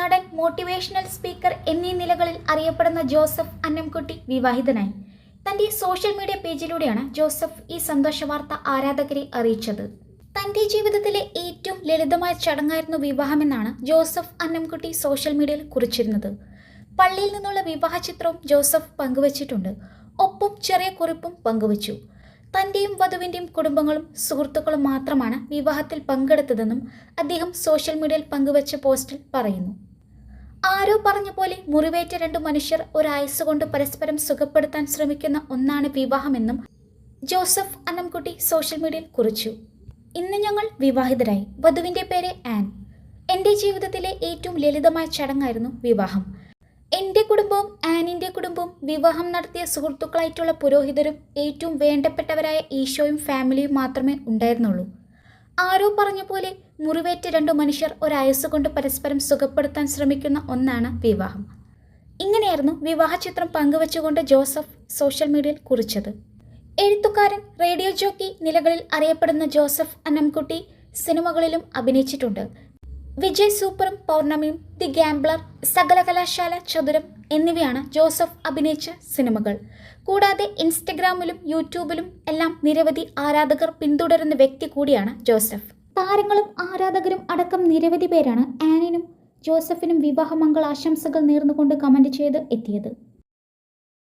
നടൻ motivational speaker എന്നീ നിലകളിൽ അറിയപ്പെടുന്ന ജോസഫ് അന്നംകുട്ടി വിവാഹിതനായി. തന്റെ സോഷ്യൽ മീഡിയ പേജിലൂടെയാണ് ജോസഫ് ഈ സന്തോഷ വാർത്ത ആരാധകരെ അറിയിച്ചത്. തന്റെ ജീവിതത്തിലെ ഏറ്റവും ലളിതമായ ചടങ്ങായിരുന്നു വിവാഹമെന്നാണ് ജോസഫ് അന്നംകുട്ടി സോഷ്യൽ മീഡിയയിൽ കുറിച്ചിരുന്നത്. പള്ളിയിൽ നിന്നുള്ള വിവാഹ ചിത്രവും ജോസഫ് പങ്കുവച്ചിട്ടുണ്ട്. ഒപ്പം ചെറിയ കുറിപ്പും പങ്കുവച്ചു. തന്റെയും വധുവിന്റെയും കുടുംബങ്ങളും സുഹൃത്തുക്കളും മാത്രമാണ് വിവാഹത്തിൽ പങ്കെടുത്തതെന്നും അദ്ദേഹം സോഷ്യൽ മീഡിയയിൽ പങ്കുവച്ച പോസ്റ്റിൽ പറയുന്നു. ആരോ പറഞ്ഞ പോലെ മുറിവേറ്റ രണ്ട് മനുഷ്യർ ഒരായുസ് കൊണ്ട് പരസ്പരം സുഖപ്പെടുത്താൻ ശ്രമിക്കുന്ന ഒന്നാണ് വിവാഹമെന്നും ജോസഫ് അന്നംകുട്ടി സോഷ്യൽ മീഡിയയിൽ കുറിച്ചു. ഇന്ന് ഞങ്ങൾ വിവാഹിതരായി. വധുവിന്റെ പേര് ആൻ. എന്റെ ജീവിതത്തിലെ ഏറ്റവും ലളിതമായ ചടങ്ങായിരുന്നു വിവാഹം. എന്റെ കുടുംബവും ആനിന്റെ കുടുംബവും വിവാഹം നടത്തിയ സുഹൃത്തുക്കളായിട്ടുള്ള പുരോഹിതരും ഏറ്റവും വേണ്ടപ്പെട്ടവരായ ഈശോയും ഫാമിലിയും മാത്രമേ ഉണ്ടായിരുന്നുള്ളൂ. ആരോ പറഞ്ഞ പോലെ മുറിവേറ്റ രണ്ടു മനുഷ്യർ ഒരയസ്സുകൊണ്ട് കൊണ്ട് പരസ്പരം സുഖപ്പെടുത്താൻ ശ്രമിക്കുന്ന ഒന്നാണ് വിവാഹം. ഇങ്ങനെയായിരുന്നു വിവാഹ ചിത്രം പങ്കുവച്ചുകൊണ്ട് ജോസഫ് സോഷ്യൽ മീഡിയയിൽ കുറിച്ചത്. എഴുത്തുകാരൻ റേഡിയോ ജോക്കി നിലകളിൽ അറിയപ്പെടുന്ന ജോസഫ് അന്നംകുട്ടി സിനിമകളിലും അഭിനയിച്ചിട്ടുണ്ട്. വിജയ് സൂപ്പറും പൗർണമിയും ദി ഗാംബ്ലർ സകലകലാശാല ചതുരം എന്നിവയാണ് ജോസഫ് അഭിനയിച്ച സിനിമകൾ. കൂടാതെ ഇൻസ്റ്റഗ്രാമിലും യൂട്യൂബിലും എല്ലാം നിരവധി ആരാധകർ പിന്തുടരുന്ന വ്യക്തി കൂടിയാണ് ജോസഫ്. താരങ്ങളും ആരാധകരും അടക്കം നിരവധി പേരാണ് ആനിനും ജോസഫിനും വിവാഹമംഗൾ ആശംസകൾ നേർന്നുകൊണ്ട് കമന്റ് ചെയ്ത് എത്തിയത്.